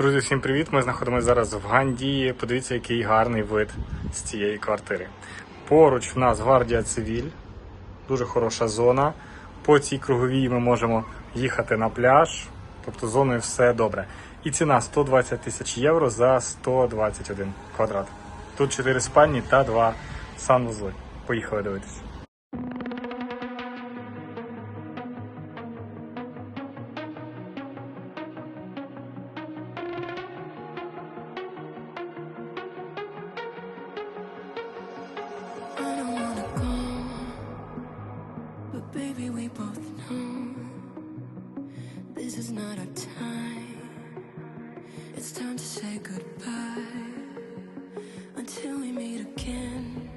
Друзі, всім привіт! Ми знаходимося зараз в Гандії. Подивіться, який гарний вид з цієї квартири. Поруч в нас гвардія цивіль, дуже хороша зона. По цій круговій ми можемо їхати на пляж, тобто зоною все добре. І ціна 120 тисяч євро за 121 квадрат. Тут 4 спальні та 2 санвузли. Поїхали дивитися. Baby, we both know this is not our time. It's time to say goodbye until we meet again.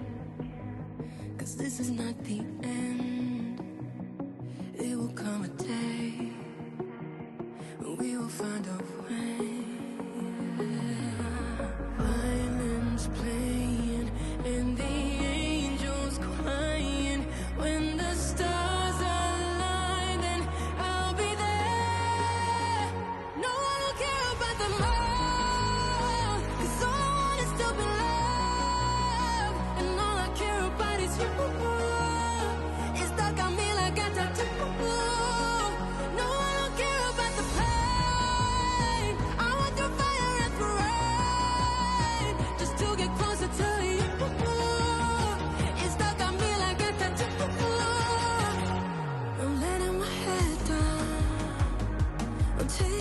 Cause this is not the end. It will come a day when we will find our way.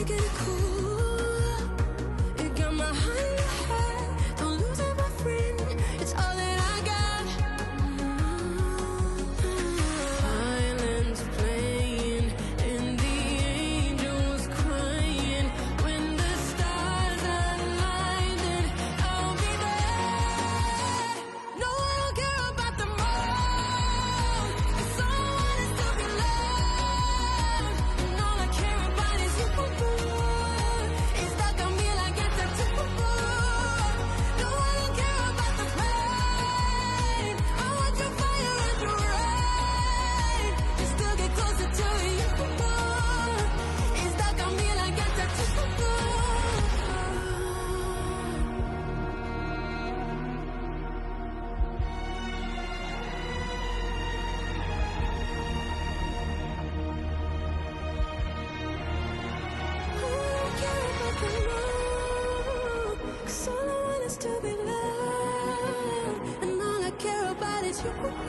make it cool. you.